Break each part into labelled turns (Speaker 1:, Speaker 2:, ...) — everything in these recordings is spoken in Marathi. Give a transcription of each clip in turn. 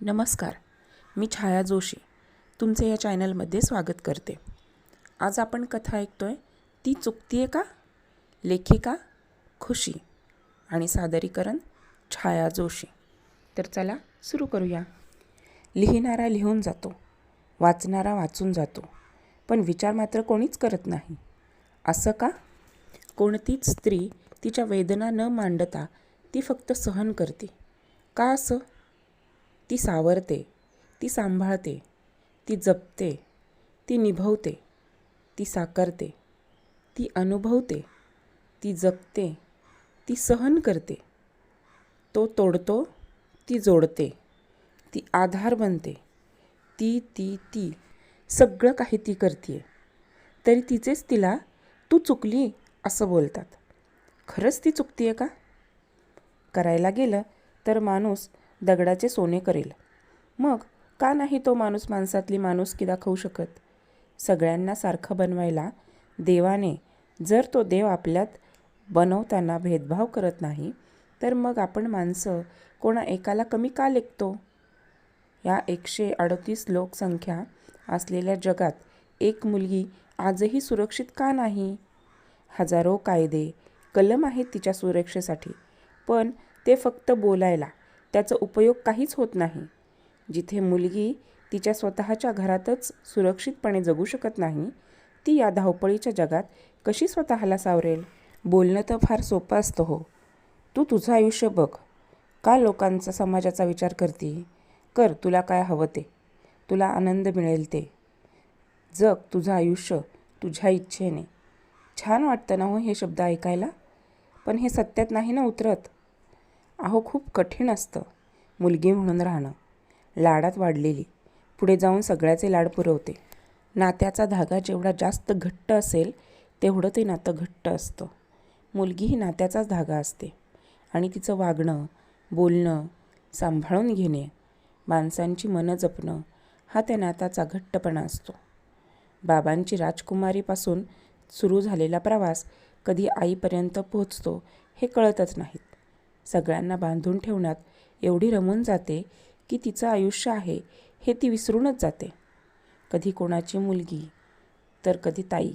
Speaker 1: नमस्कार मी छाया जोशी तुमचे या चॅनलमध्ये स्वागत करते. आज आपण कथा ऐकतोय ती चुकतीये का? लेखिका खुशी आणि सादरीकरण छाया जोशी. तर चला सुरू करूया. लिहिणारा लिहून जातो वाचणारा वाचून जातो पण विचार मात्र कोणीच करत नाही. असं का? कोणतीच स्त्री तिच्या वेदना न मांडता ती फक्त सहन करते. का असं? ती सावरते ती सांभाळते ती जपते ती निभवते ती साकारते ती अनुभवते ती जगते ती सहन करते. तो तोडतो ती जोडते ती आधार बनते ती ती ती. सगळं काही ती करते तरी तिचेच तिला तू चुकली असं बोलतात. खरंच ती चुकतीये का? करायला गेलं तर माणूस दगडाचे सोने करेल. मग का नाही तो माणूस माणसातली माणुसकी दाखवू शकत? सगळ्यांना सारखं बनवायला देवाने जर तो देव आपल्यात बनवताना भेदभाव करत नाही तर मग आपण माणसं कोणा एकाला कमी का लेखतो? या एकशे अडतीस लोकसंख्या असलेल्या जगात एक मुलगी आजही सुरक्षित का नाही? हजारो कायदे कलम आहेत तिच्या सुरक्षेसाठी पण ते फक्त बोलायला त्याचा उपयोग काहीच होत नाही. जिथे मुलगी तिच्या स्वतःच्या घरातच सुरक्षितपणे जगू शकत नाही ती या धावपळीच्या जगात कशी स्वतःला सावरेल? बोलणं तर फार सोपं असतं हो. तू तुझं आयुष्य बघ. का लोकांचा समाजाचा विचार करते? कर तुला काय हवं ते. तुला आनंद मिळेल ते. जग तुझं आयुष्य तुझ्या इच्छेने. छान वाटतं ना हो हे शब्द ऐकायला? पण हे सत्यात नाही ना उतरत? अहो खूप कठीण असतं. मुलगी म्हणून राहणं. लाडात वाढलेली. पुढे जाऊन सगळ्याचे लाड पुरवते नात्याचा धागा जेवढा जास्त घट्ट असेल तेवढं ते नातं घट्ट असतं. मुलगी ही नात्याचाच धागा असते. आणि तिचं वागणं बोलणं सांभाळून घेणे माणसांची मनं जपणं हा त्या नाताचा घट्टपणा असतो. बाबांची राजकुमारीपासून सुरू झालेला प्रवास कधी आईपर्यंत पोहोचतो हे कळतच नाहीत. सगळ्यांना बांधून ठेवण्यात एवढी रमून जाते की तिचं आयुष्य आहे हे ती विसरूनच जाते. कधी कोणाची मुलगी तर कधी ताई.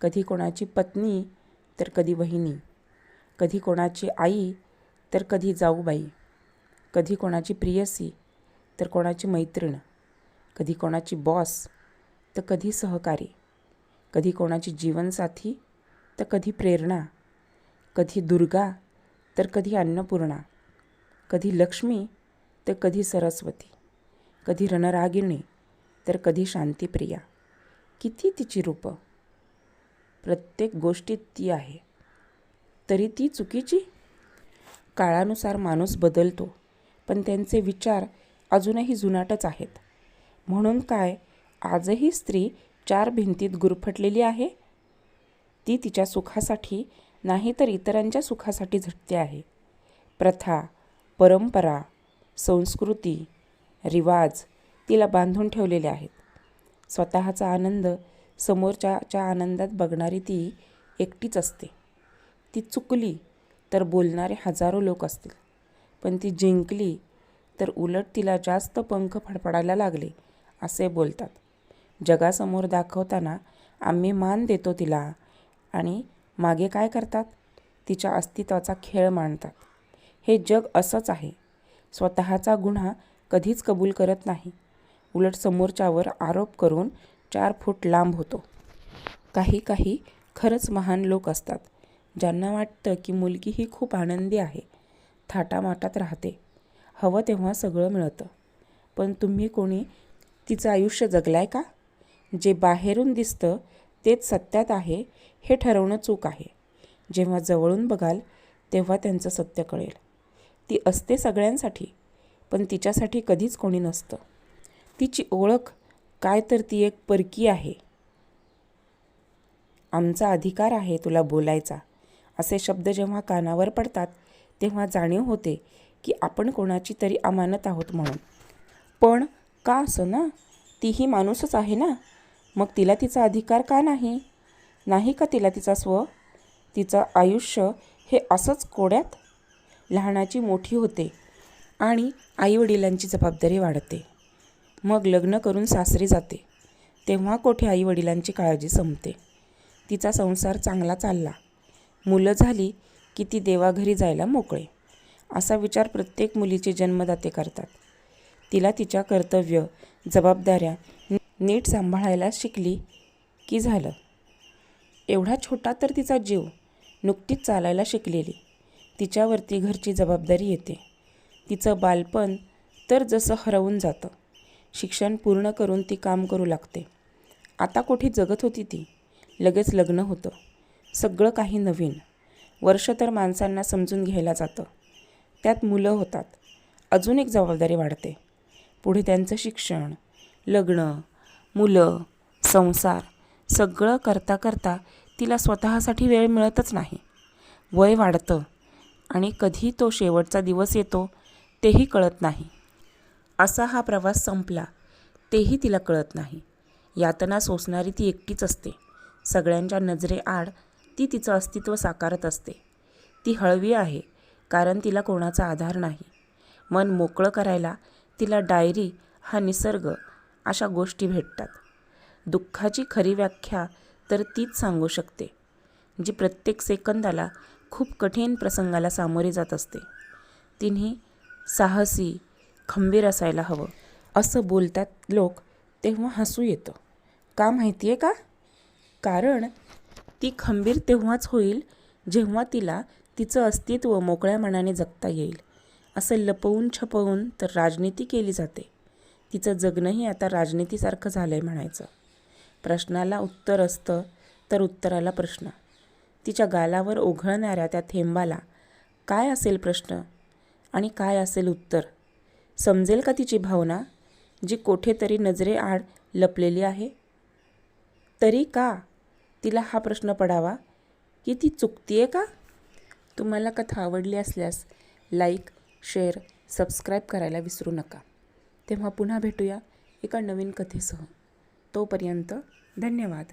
Speaker 1: कधी कोणाची पत्नी तर कधी बहिणी कधी कोणाची आई तर कधी जाऊबाई. कधी कोणाची प्रियसी तर कोणाची मैत्रीण. कधी कोणाची बॉस तर कधी सहकारी. कधी कोणाची जीवनसाथी तर कधी प्रेरणा. कधी दुर्गा तर कधी अन्नपूर्णा कधी लक्ष्मी तर कधी सरस्वती कधी रणरागिणी तर कधी शांतिप्रिया. किती तिची रूपं? प्रत्येक गोष्टीत ती आहे. तरी ती चुकीची? काळानुसार माणूस बदलतो पण त्यांचे विचार अजूनही जुनाटच आहेत. म्हणून काय आजही स्त्री चार भिंतीत गुरफटलेली आहे? ती तिच्या सुखासाठी नाही तर इतरांच्या सुखासाठी झटते आहे. प्रथा परंपरा संस्कृती रिवाज तिला बांधून ठेवलेले आहेत. स्वतःचा आनंद समोरच्याच्या आनंदात बघणारी ती एकटीच असते. ती चुकली तर बोलणारे हजारो लोक असतील. पण ती जिंकली तर उलट तिला जास्त पंख फडफडायला लागले असे बोलतात. जगासमोर दाखवताना आम्ही मान देतो तिला आणि मागे काय करतात? तिच्या अस्तित्वाचा खेळ मांडतात. हे जग असंच आहे. स्वतःचा गुन्हा कधीच कबूल करत नाही. उलट समोरच्यावर आरोप करून चार फूट लांब होतो. काही काही खरंच महान लोक असतात ज्यांना वाटतं की मुलगी ही खूप आनंदी आहे थाटामाटात राहते. हवं तेव्हा सगळं मिळतं. पण तुम्ही कोणी तिचं आयुष्य जगलाय का? जे बाहेरून दिसतं तेच सत्यात आहे हे ठरवणं चूक आहे. जेव्हा जवळून बघाल तेव्हा त्यांचं सत्य कळेल. ती असते सगळ्यांसाठी पण तिच्यासाठी कधीच कोणी नसतं. तिची ओळख काय तर ती एक परकी आहे. आमचा अधिकार आहे तुला बोलायचा. असे शब्द जेव्हा कानावर पडतात तेव्हा जाणीव होते की आपण कोणाची तरी अमानत आहोत म्हणून. पण का असं ना? तीही माणूसच आहे ना? मग तिला तिचा अधिकार का नाही? नाही का तिला तिचा स्व? तिचं आयुष्य हे असंच कोड्यात? लहानाची मोठी होते आणि आईवडिलांची जबाबदारी वाढते. मग लग्न करून सासरी जाते. तेव्हा कोठे आईवडिलांची काळजी संपते. तिचा संसार चांगला चालला. मुलं झाली की ती देवाघरी जायला मोकळे. असा विचार प्रत्येक मुलीचे जन्मदाते करतात. तिला तिच्या कर्तव्य जबाबदाऱ्या नीट सांभाळायला शिकली की झालं. एवढा छोटा तर तिचा जीव नुकतीच चालायला शिकलेली. तिच्यावरती घरची जबाबदारी येते. तिचं बालपण तर जसं हरवून जातं. शिक्षण पूर्ण करून ती काम करू लागते. आता कोठी जगत होती ती. लगेच लग्न होतं. सगळं काही नवीन. वर्ष तर माणसांना समजून घ्यायला जातं. त्यात मुलं होतात. अजून एक जबाबदारी वाढते. पुढे त्यांचं शिक्षण लग्न मुलं संसार सगळं करता करता तिला स्वतःसाठी वेळ मिळतच नाही. वय वाढतं आणि कधी तो शेवटचा दिवस येतो तेही कळत नाही. असा हा प्रवास संपला तेही तिला कळत नाही. यातना सोसणारी ती एकटीच असते. सगळ्यांच्या नजरेआड ती तिचं अस्तित्व साकारत असते. ती हळवी आहे कारण तिला कोणाचा आधार नाही. मन मोकळं करायला तिला डायरी हा निसर्ग अशा गोष्टी भेटतात. दुःखाची खरी व्याख्या तर तीच सांगू शकते जी प्रत्येक सेकंदाला खूप कठीण प्रसंगाला सामोरे जात असते. तिन्ही साहसी खंबीर असायला हवं. असं बोलतात लोक तेव्हा हसू येतं. का माहिती आहे का? कारण ती खंबीर तेव्हाच होईल जेव्हा तिला तिचं अस्तित्व मोकळ्या मनाने जगता येईल. असं लपवून छपवून तर राजनीती केली जाते. तिचं जगणंही आता राजनीतीसारखं झालं आहे म्हणायचं. प्रश्नाला उत्तर असतं तर उत्तराला प्रश्न. तिच्या गालावर ओघळणाऱ्या त्या थेंबाला काय असेल प्रश्न? आणि काय असेल उत्तर? समजेल का तिची भावना जी कोठेतरी नजरेआड लपलेली आहे? तरी का तिला हा प्रश्न पडावा? की ती चुकतीये का? तुम्हाला कथा आवडली असल्यास लाईक शेअर सबस्क्राईब करायला विसरू नका. तेव्हा पुन्हा भेटूया एका नवीन कथेसह. तोपर्यंत धन्यवाद.